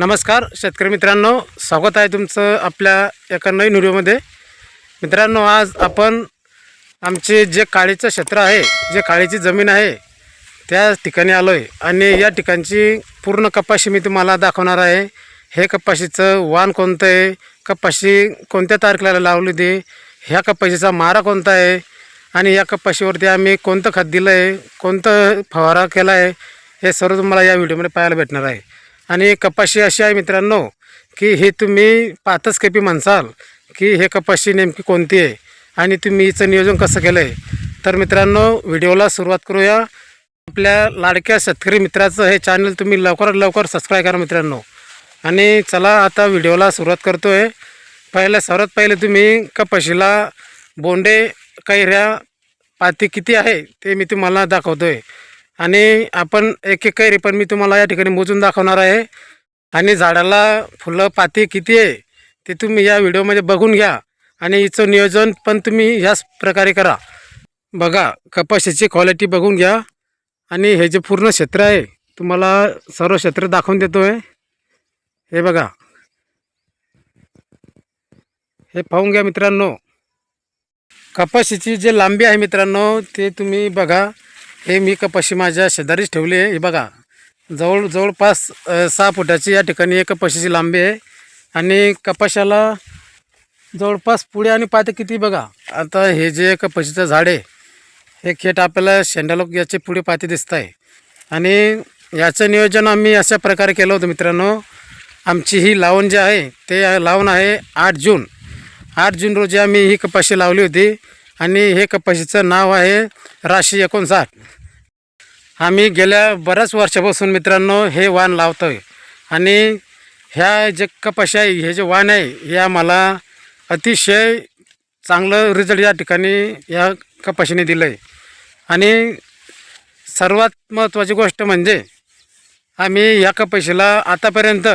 नमस्कार शेतकरी मित्रांनो. स्वागत आहे तुमचं आपल्या एका नवीन व्हिडिओमध्ये. मित्रांनो आज आपण आमचे जे काळीचं क्षेत्र आहे जे काळीची जमीन आहे त्या ठिकाणी आलो आहे आणि या ठिकाणची पूर्ण कपाशी मी तुम्हाला दाखवणार आहे. हे कपाशीचं वाण कोणतं आहे? कपाशी कोणत्या तारखेला लावली ते ह्या कपाशीचा मारा कोणता आहे? आणि या कपाशीवरती आम्ही कोणतं खत दिलं आहे कोणतं फवारा केला आहे हे सर्व तुम्हाला या व्हिडिओमध्ये पाहायला भेटणार आहे. आणि कपाशी अशी आहे मित्रांनो की हे तुम्ही पातच कपी म्हणसाल की हे कपाशी नेमकी कोणती आहे आणि तुम्ही हिचं नियोजन कसं केलं आहे तर मित्रांनो व्हिडिओला सुरुवात करूया. आपल्या लाडक्या शेतकरी मित्राचं हे चॅनल तुम्ही लवकरात लवकर सबस्क्राईब करा मित्रांनो. आणि चला आता व्हिडिओला सुरुवात करतो आहे पहिल्या सर्वात पहिले तुम्ही कपाशीला बोंडे कैऱ्या पाती किती आहे ते मी तुम्हाला दाखवतो आहे आणि आपण एक एक कैरी पण मी तुम्हाला या ठिकाणी मोजून दाखवणार आहे. आणि झाडाला फुलं पाती किती आहे ते तुम्ही या व्हिडिओमध्ये बघून घ्या. आणि हिचं नियोजन पण तुम्ही ह्याच प्रकारे करा. बघा कपाशीची क्वालिटी बघून घ्या. आणि हे जे पूर्ण क्षेत्र आहे तुम्हाला सर्व क्षेत्र दाखवून देतो आहे हे बघा. हे पाहून घ्या मित्रांनो. कपाशीची जे लांबी आहे मित्रांनो ते तुम्ही बघा. हे मी कपाशी माझ्या शेजारीच ठेवली आहे. हे बघा जवळ जवळपास सहा फुटाची या ठिकाणी एक कपाशीची लांबी आहे. आणि कपाशाला जवळपास पुढे आणि पाते किती बघा. आता हे जे कपाशीचं झाड आहे हे खेट आपल्याला शेंडालोक याचे पुढे पाते दिसत आहे. आणि याचं नियोजन आम्ही अशा प्रकारे केलं होतं मित्रांनो. आमची ही लावण जे आहे ते लावण आहे आठ जून. आठ जून रोजी आम्ही ही कपाशी लावली होती. आणि हे कपाशीचं नाव आहे राशी एकोणसाठ. आम्ही गेल्या बऱ्याच वर्षापासून मित्रांनो हे वाण लावतो आहे आणि ह्या जे कपाशी आहे हे जे वाण आहे हे आम्हाला अतिशय चांगलं रिझल्ट या ठिकाणी या कपाशीने दिलं आहे आणि सर्वात महत्त्वाची गोष्ट म्हणजे आम्ही या कपाशीला आतापर्यंत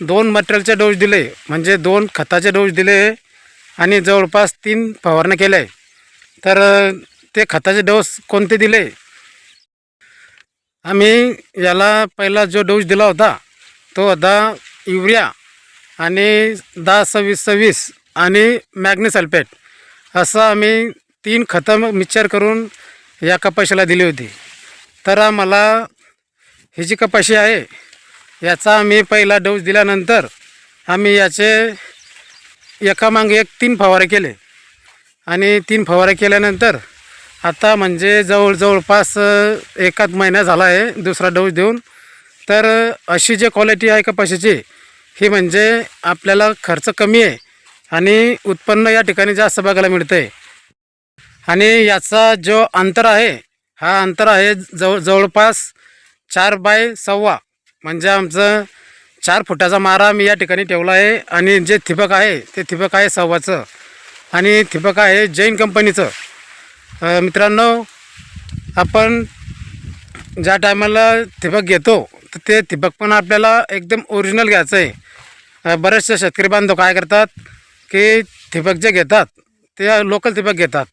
दोन मटेरियलचे डोस दिले. म्हणजे दोन खताचे डोस दिले. आणि जवळपास तीन फवारण्या केल्या आहे. तर ते खताचे डोस कोणते दिले? आम्ही याला पहिला जो डोस दिला होता तो होता युरिया आणि दहा सव्वीस सव्वीस आणि मॅग्नी सल्फेट. असं आम्ही तीन खतं मिक्सर करून या कपाशीला दिली होती. तर आम्हाला ही जी कपाशी आहे याचा आम्ही पहिला डोस दिल्यानंतर आम्ही याचे एकामागे एक तीन फवारे केले. आणि तीन फवारे केल्यानंतर आता म्हणजे जवळ जवळपास एकाच महिना झाला आहे दुसरा डोस देऊन. तर अशी जी क्वालिटी आहे कपाशीची ही म्हणजे आपल्याला खर्च कमी आहे आणि उत्पन्न या ठिकाणी जास्त बघायला मिळतं आहे आणि याचा जो अंतर आहे हा अंतर आहे जवळ जवळपास चार बाय सव्वा. म्हणजे आमचं चार फुटाचा मारा मी या ठिकाणी ठेवला आहे आणि जे थिपक आहे ते थिपक आहे सव्वाचं. आणि थिपक आहे जैन कंपनीचं. मित्रांनो आपण ज्या टायमाला ठिबक घेतो तर ते ठिबक पण आपल्याला एकदम ओरिजिनल घ्यायचं आहे. बरेचसे शेतकरी बांधव काय करतात की ठिबक जे घेतात ते लोकल ठिबक घेतात.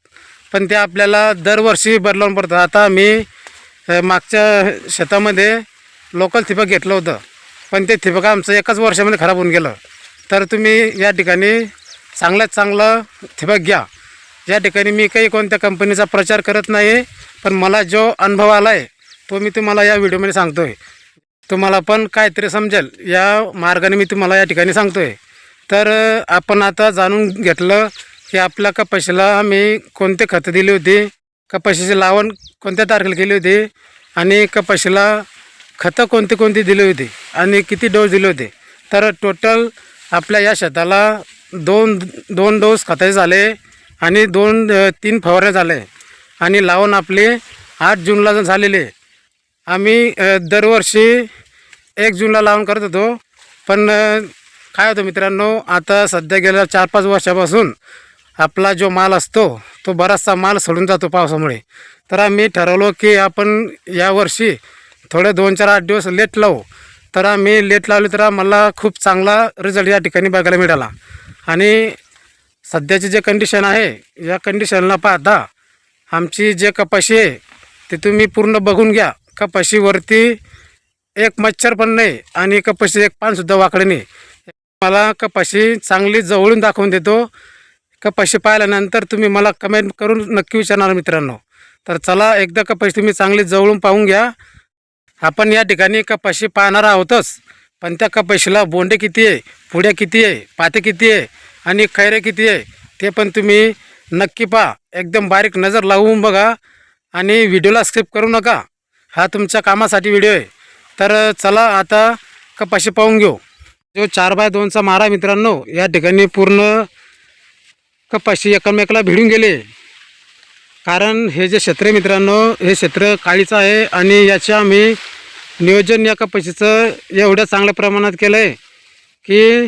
पण ते आपल्याला दरवर्षी बदलावून पडतं आता मी मागच्या शेतामध्ये लोकल ठिबक घेतलं होतं. पण ते ठिबक आमचं एकाच वर्षामध्ये खराब होऊन गेलं. तर तुम्ही या ठिकाणी चांगल्यात चांगलं ठिबक घ्या. या ठिकाणी मी काही कोणत्या कंपनीचा प्रचार करत नाही पण मला जो अनुभव आला आहे तो मी तुम्हाला या व्हिडिओमध्ये सांगतो आहे तुम्हाला पण काहीतरी समजेल. या मार्गाने मी तुम्हाला या ठिकाणी सांगतो आहे तर आपण आता जाणून घेतलं की आपल्या कपाशीला आम्ही कोणते खतं दिली होती कपाशीची लावण कोणत्या तारखेला केली होती आणि कपाशीला खतं कोणती कोणती दिली होती आणि किती डोस दिले होते? तर टोटल आपल्या या शेताला दोन दोन डोस खताचे झाले आणि दोन तीन फवारे झाले आणि लावून आपली आठ जूनला झालेली आम्ही दरवर्षी एक जूनला लावून करत होतो. पण काय होतं मित्रांनो आता सध्या गेल्या चार पाच वर्षापासून आपला जो माल असतो तो बराचसा माल सोडून जातो पावसामुळे. तर आम्ही ठरवलो की आपण यावर्षी थोडे दोन चार आठ दिवस लेट लावू हो. तर आम्ही लेट लावली तर मला खूप चांगला रिझल्ट या ठिकाणी बघायला मिळाला. आणि सध्याची जे कंडिशन आहे या कंडिशनला पाहता आमची जे कपाशी आहे ते तुम्ही पूर्ण बघून घ्या. कपाशीवरती एक मच्छर पण नाही आणि कपाशी एक पानसुद्धा वाकडे नाही. मला कपाशी चांगली जवळून दाखवून देतो. कपाशी पाहिल्यानंतर तुम्ही मला कमेंट करून नक्की विचारणार मित्रांनो. तर चला एकदा कपाशी तुम्ही चांगली जवळून पाहून घ्या. आपण या ठिकाणी कपाशी पाहणार आहोतच. पण त्या कपाशीला बोंडे किती आहे पुड्या किती आहे पाते किती आहे आणि खैरे किती आहे ते पण तुम्ही नक्की पहा. एकदम बारीक नजर लावून बघा आणि व्हिडिओला स्किप करू नका. हा तुमच्या कामासाठी व्हिडिओ आहे. तर चला आता कपाशी पाहून घेऊ. जो चार बाय दोनचा मारा मित्रांनो या ठिकाणी पूर्ण कपाशी एकमेकाला भिडून गेले. कारण हे जे क्षेत्र आहे मित्रांनो हे क्षेत्र काळीचं आहे आणि याच्या आम्ही नियोजन या कपाशीचं एवढ्या चांगल्या प्रमाणात केलं आहे की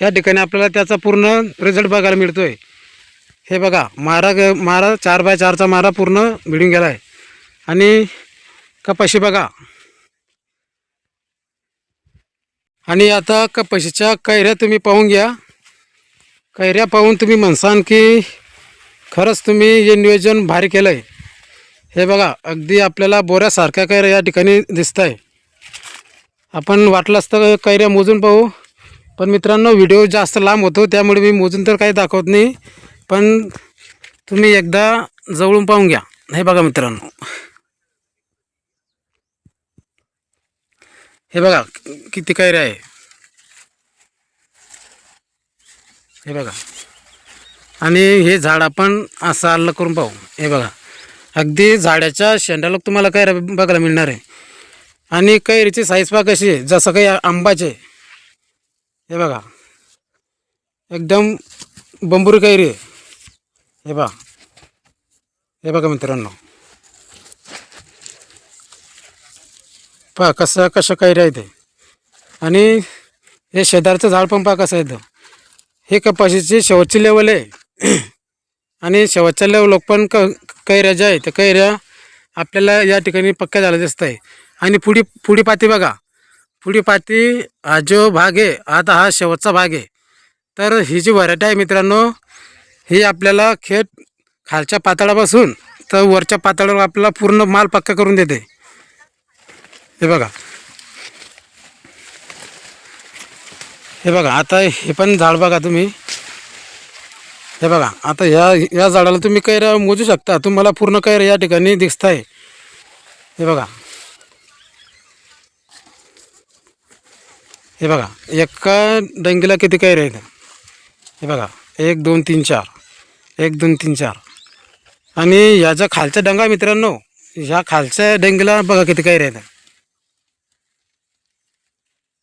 या ठिकाणी आपल्याला त्याचा पूर्ण रिझल्ट बघायला मिळतो आहे हे बघा मारा मारा चार बाय चारचा मारा पूर्ण भिडून गेला आहे आणि कपाशी बघा. आणि आता कपाशीच्या कैऱ्या तुम्ही पाहून घ्या. कैऱ्या पाहून तुम्ही म्हणसान की खरंच तुम्ही हे नियोजन भारी केलं आहे हे बघा अगदी आपल्याला बोऱ्यासारख्या कैऱ्या या ठिकाणी दिसत आहे आपण वाटलं असतं कैऱ्या मोजून पाहू. पण मित्रांनो व्हिडिओ जास्त लांब होतो त्यामुळे मी मोजून तर काही दाखवत नाही. पण तुम्ही एकदा जवळून पाहून घ्या. हे बघा मित्रांनो. हे बघा किती कैऱ्या आहे. हे बघा. आणि हे झाड आपण असं अल्ल करून पाहू. हे बघा. अगदी झाडाच्या शेंडाला तुम्हाला कैऱ्या बघायला मिळणार आहे. आणि कैरीची साईज पहा कशी आहे. जसं काही आंबाचे. हे बघा. एकदम बंबुरी कैरी आहे. हे बघा. हे बघा मित्रांनो. पहा कसं कसं कैरी आहे ते. आणि हे शेजारचं झाड पण पहा कसं आहे हे कपाशीची शेवटची लेवल आहे. आणि शेवटच्या लोक पण क कैऱ्या ज्या आहे त्या कैऱ्या आपल्याला या ठिकाणी पक्क्या झाल्या दिसत आहे आणि पुढी पुढी पाती बघा. पुढी पाती हा जो भाग आहे आता हा शेवटचा भाग आहे. तर ही जी व्हरायटी आहे मित्रांनो ही आपल्याला खेट खालच्या पातळापासून तर वरच्या पातळावर आपल्याला पूर्ण माल पक्का करून देते. हे बघा. हे बघा आता हे पण झाड बघा तुम्ही. हे बघा आता ह्या या झाडाला तुम्ही कैऱ्या मोजू शकता. तुम्हाला पूर्ण कैऱ्या या ठिकाणी दिसत आहे हे बघा. हे बघा एका डंगीला किती कैऱ्या आहेत? हे बघा एक दोन तीन चार. एक दोन तीन चार. आणि ह्याच्या खालच्या डंगा मित्रांनो ह्या खालच्या डंगीला बघा किती कैऱ्या आहेत.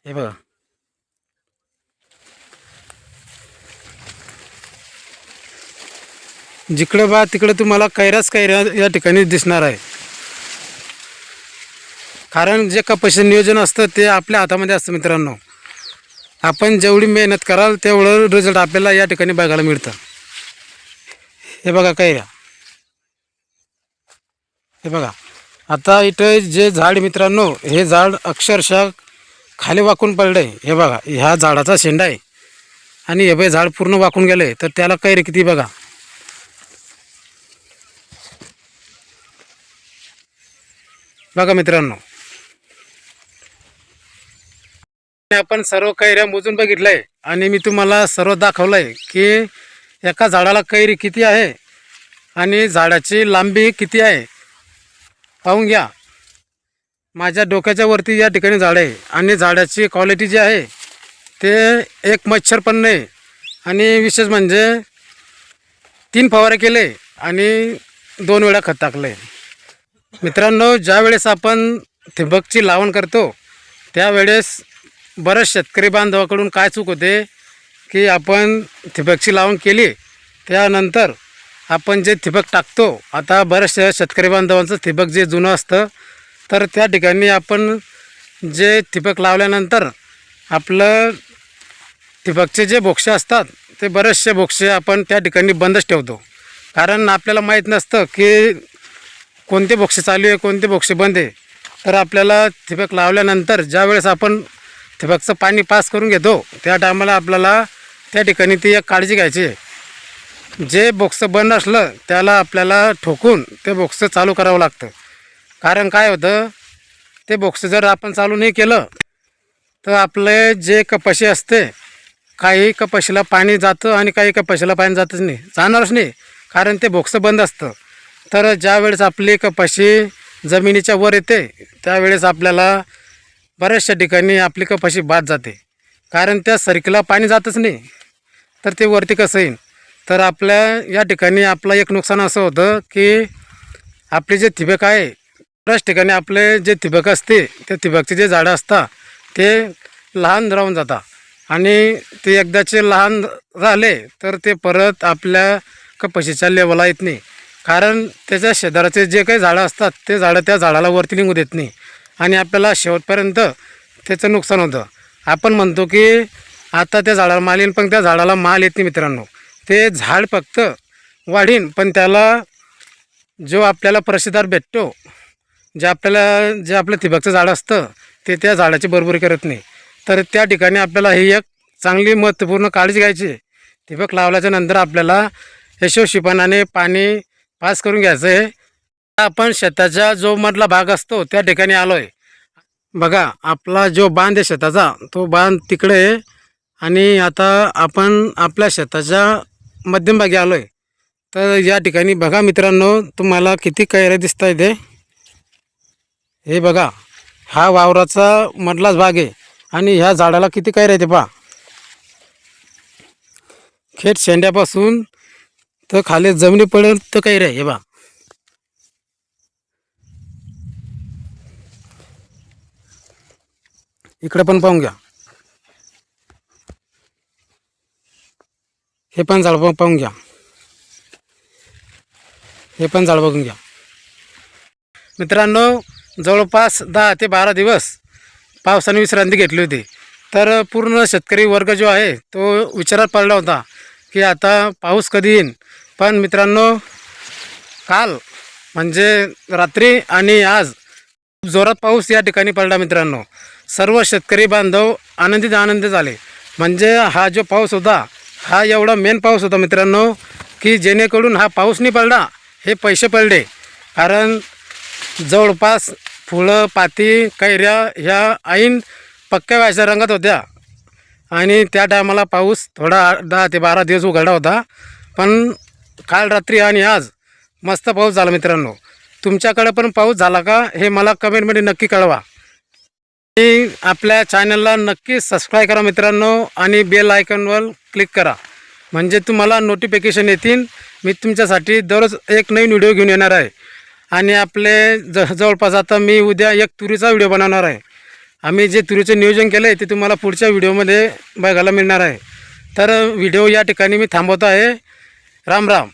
हे बघा. जिकडं बा तिकडं तुम्हाला कैराच कैऱ्या या ठिकाणी दिसणार आहे. कारण जे कपाशीचं नियोजन असतं ते आपल्या हातामध्ये असतं मित्रांनो. आपण जेवढी मेहनत कराल तेवढं रिझल्ट आपल्याला या ठिकाणी बघायला मिळतं. हे बघा कैऱ्या हे बघा. आता इथं जे झाड मित्रांनो हे झाड अक्षरशः खाली वाकून पडलं आहे हे बघा ह्या झाडाचा शेंडा आहे. आणि हे बाई झाड पूर्ण वाकून गेलं आहे तर त्याला कैरे किती बघा. बघा मित्रांनो. आपण सर्व कैऱ्या मोजून बघितलंय आणि मी तुम्हाला सर्व दाखवलंय की एका झाडाला कैरी किती आहे आणि झाडाची लांबी किती आहे. पाहून घ्या. माझ्या डोक्याच्या वरती या ठिकाणी झाड आहे आणि झाडाची क्वालिटी जी आहे ते एक मच्छर पण नाही आणि विशेष म्हणजे तीन फवारे केले आणि दोन वेळा खत टाकले मित्रांनो ज्यावेळेस आपण ठिबकची लावण करतो त्यावेळेस बऱ्याच शेतकरी बांधवाकडून काय चूक होते की आपण ठिबकची लावण केली त्यानंतर आपण जे ठिबक टाकतो आता बऱ्याचशा शेतकरी बांधवांचं ठिबक जे जुनं असतं तर त्या ठिकाणी आपण जे ठिबक लावल्यानंतर आपलं ठिबकचे जे बोक्षे असतात ते बरेचसे बोक्षे आपण त्या ठिकाणी बंदच ठेवतो. कारण आपल्याला माहीत नसतं की कोणते बोक्षे चालू आहे कोणते बोक्षे बंद आहे. तर आपल्याला ठिबक लावल्यानंतर ज्या वेळेस आपण ठिबकचं पाणी पास करून घेतो त्या टायमाला आपल्याला त्या ठिकाणी ती एक काळजी घ्यायची आहे. जे बोक्स बंद असलं त्याला आपल्याला ठोकून ते बोक्स चालू करावं लागतं. कारण काय होतं ते बोक्स जर आपण चालू नाही केलं तर आपले जे कपाशी असते काही कपाशीला पाणी जातं आणि काही कपाशीला पाणी जातच नाही जाणारच नाही. कारण ते बोक्स बंद असतं. तर ज्यावेळेस आपली कपाशी जमिनीच्या वर येते त्यावेळेस आपल्याला बऱ्याचशा ठिकाणी आपली कपाशी बाद जाते. कारण त्या सरकीला पाणी जातच नाही. तर ते वरती कसं येईल तर आपल्या या ठिकाणी आपलं एक नुकसान असं होतं की आपले जे ठिबक आहे बऱ्याच ठिकाणी आपले जे ठिबक असते त्या ठिबकचे जे झाडं असतात ते लहान राहून जातात आणि ते एकदाचे लहान राहिले तर ते परत आपल्या कपाशीच्या लेवला येत नाही. कारण त्याच्या शेजाराचे जे काही झाडं असतात ते झाडं त्या झाडाला वरती निघू देत नाही. आणि आपल्याला शेवटपर्यंत त्याचं नुकसान होतं. आपण म्हणतो की आता त्या झाडाला माल येईल पण त्या झाडाला माल येत नाही मित्रांनो. ते झाड फक्त वाढीन पण त्याला जो आपल्याला प्रसिद्धार भेटतो जे आपल्याला जे आपलं ठिबकचं झाड असतं ते त्या झाडाची बरोबरी करत नाही. तर त्या ठिकाणी आपल्याला ही एक चांगली महत्त्वपूर्ण काळजी घ्यायची ठिबक लावल्याच्या नंतर आपल्याला यशस्वीपणाने पाणी पास करून घ्यायचं आहे. आपण शेताच्या जो मधला भाग असतो त्या ठिकाणी आलो आहे बघा आपला जो बांध आहे शेताचा तो बांध तिकडे आहे. आणि आता आपण आपल्या शेताच्या मध्यमभागी आलो आहे तर या ठिकाणी बघा मित्रांनो तुम्हाला किती कैऱ्या दिसत आहेत हे. हे बघा हा वावराचा मधलाच भाग आहे. आणि ह्या झाडाला किती कैऱ्या येते ते पहा. खेट शेंड्यापासून तर खाली जमिनीपर्यंत काही रे हे बा इकडे पण पाहून घ्या. हे पण झाड पाहून पाहून घ्या. हे पण झाड बघून घ्या. मित्रांनो जवळपास दहा ते बारा दिवस पावसाने विश्रांती घेतली होती. तर पूर्ण शेतकरी वर्ग जो आहे तो विचारात पडला होता की आता पाऊस कधी येईल पण मित्रांनो काल म्हणजे रात्री आणि आज जोरात पाऊस या ठिकाणी पडला मित्रांनो. सर्व शेतकरी बांधव आनंदित आनंदित झाले. म्हणजे हा जो पाऊस होता हा एवढा मेन पाऊस होता मित्रांनो की जेणेकरून हा पाऊस नाही पडला हे पैसे पडले. कारण जवळपास फुलं पाती कैऱ्या ह्या ऐन पक्क्या व्हायच्या रंगात होत्या. आणि त्या टायमाला पाऊस थोडा दहा ते बारा दिवस उघडला होता. पण काल रात्री आणि आज मस्त पाऊस झाला मित्रांनो. तुमच्याकडे पण पाऊस झाला का हे मला कमेंटमध्ये नक्की कळवा. आणि आपल्या चॅनलला नक्की सबस्क्राईब करा मित्रांनो आणि बेल आयकॉनवर क्लिक करा. म्हणजे तुम्हाला नोटिफिकेशन येतील. मी तुमच्यासाठी दररोज एक नवीन व्हिडिओ घेऊन येणार आहे. आणि आपले ज जवळपास आता मी उद्या एक तुरीचा व्हिडिओ बनवणार आहे. आम्ही जे तुरीचं नियोजन केलं आहे ते तुम्हाला पुढच्या व्हिडिओमध्ये बघायला मिळणार आहे. तर व्हिडिओ या ठिकाणी मी थांबवतो आहे. राम राम.